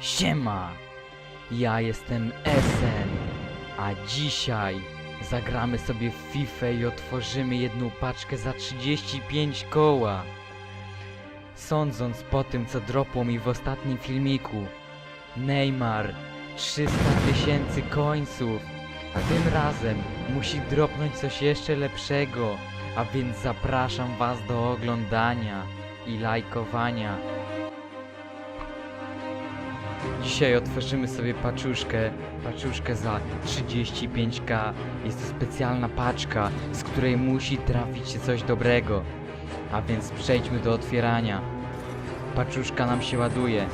Siema! Ja jestem Esen, a dzisiaj zagramy sobie w FIFA i otworzymy jedną paczkę za 35 koła. Sądząc po tym, co dropło mi w ostatnim filmiku, Neymar 300 tysięcy końców, a tym razem musi dropnąć coś jeszcze lepszego, a więc zapraszam was do oglądania i lajkowania. Dzisiaj otworzymy sobie paczuszkę, paczuszkę za 35k. Jest to specjalna paczka, z której musi trafić się coś dobrego. A więc przejdźmy do otwierania. Paczuszka nam się ładuje.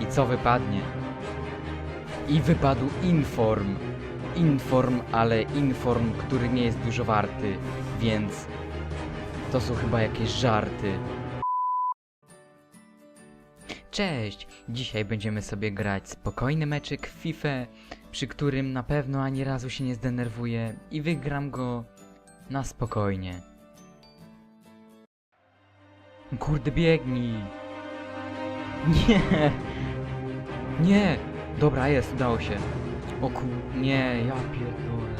I co wypadnie? I wypadł Inform. Inform, ale Inform, który nie jest dużo warty, więc to są chyba jakieś żarty. Cześć! Dzisiaj będziemy sobie grać spokojny meczyk w FIFA, przy którym na pewno ani razu się nie zdenerwuję i wygram go na spokojnie. Kurde, biegnij! Nie! Nie! Dobra, jest, udało się. O. Nie, ja pierdolę.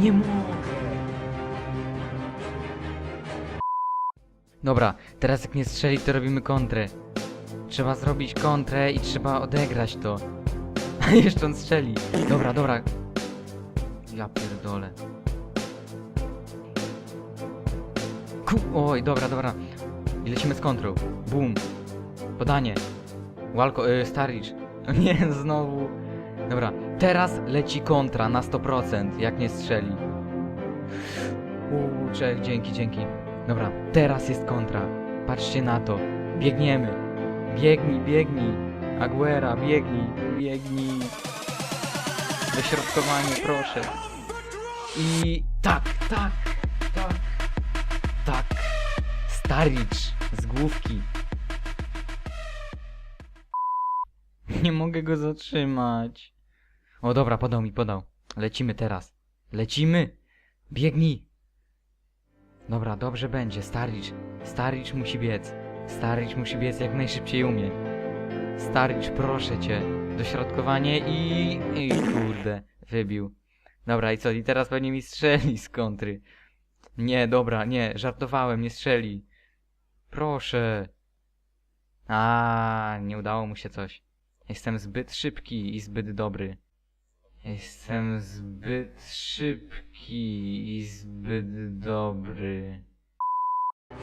Nie mogę! Dobra, teraz jak nie strzeli, to robimy kontrę. Trzeba zrobić kontrę i trzeba odegrać to. A jeszcze on strzeli. Dobra, dobra. Ja pierdolę. Ku... Oj, dobra, dobra. I lecimy z kontrą. Boom. Podanie. Walko... Y, Staricz. Nie, znowu. Dobra, teraz leci kontra na 100%, jak nie strzeli. Uuu, dzięki, dzięki. Dobra, teraz jest kontra. Patrzcie na to. Biegniemy. Biegnij, biegnij. Aguera, biegnij, biegnij. Dośrodkowanie, proszę. I tak, tak, tak, tak. Staricz z główki. Nie mogę go zatrzymać. O dobra, podał mi, podał. Lecimy teraz. Lecimy. Biegnij. Dobra, dobrze będzie. Staricz. Staricz musi biec. Staricz musi biec jak najszybciej umie. Staricz, proszę cię. Dośrodkowanie i... I kurde, wybił. Dobra, i co? I teraz pewnie mi strzeli z kontry. Nie, dobra, nie, żartowałem, nie strzeli. Proszę. A, nie udało mu się coś. Jestem zbyt szybki i zbyt dobry. Jestem zbyt szybki i zbyt dobry.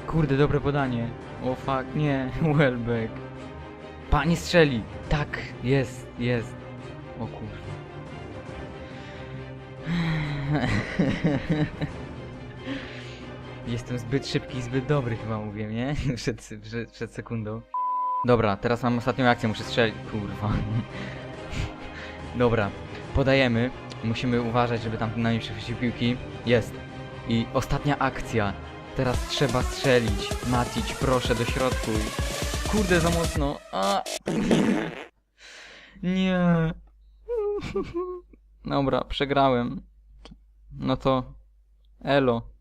Kurde, dobre podanie. O fuck, nie, Welbeck. Panie strzeli! Tak, jest, jest. O kurwa. Jestem zbyt szybki i zbyt dobry chyba mówię, nie? Przed, przed, przed sekundą. Dobra, teraz mam ostatnią akcję, muszę strzelić. Kurwa. Dobra, podajemy. Musimy uważać, żeby tam na nie przechwycił piłki. Jest. I ostatnia akcja. Teraz trzeba strzelić. Macić, proszę, do środku. Kurde, za mocno. A. Nie. Dobra, przegrałem. No to... Elo.